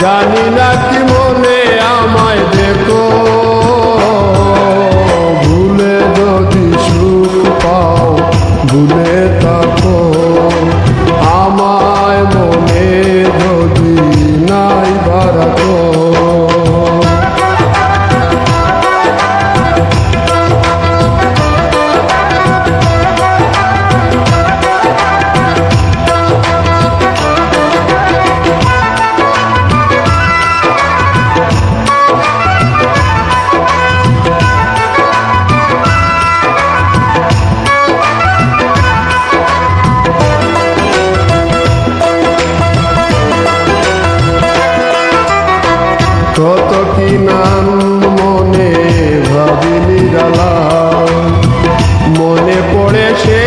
জানি না কি গান মনে ভাবি নিরালা মনে পড়েছে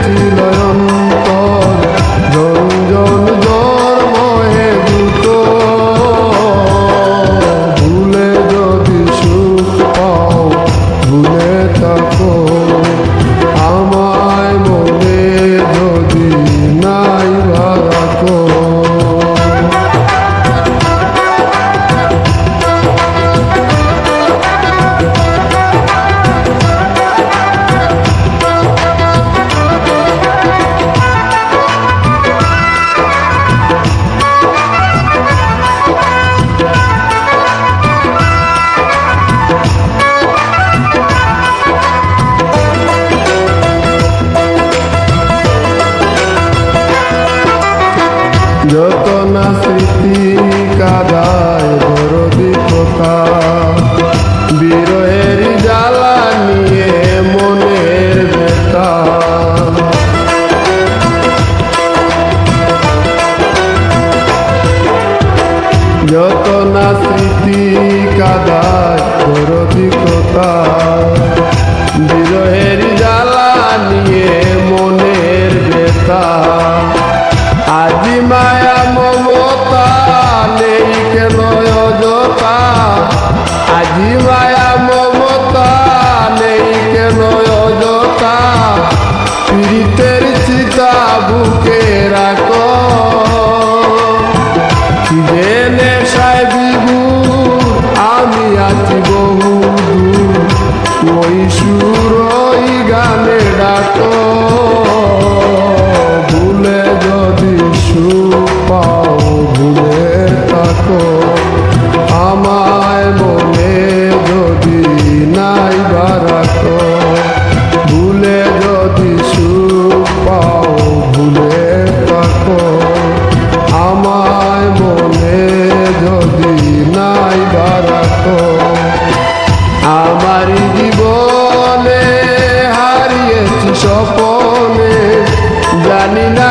tu স্মৃতি কাদায় বরদি কথা বিরহের জ্বালা নিয়ে মনের ব্যথা। যত না স্মৃতি কাদায় বরদি কথা বিরহের জ্বালা নিয়ে মনের ব্যথা। শিশুর গানে ডাকো। ভুলে যদি সুখ পাও ভুলে থাকো। আমায় মনে যদি নাই বারাক I Janina.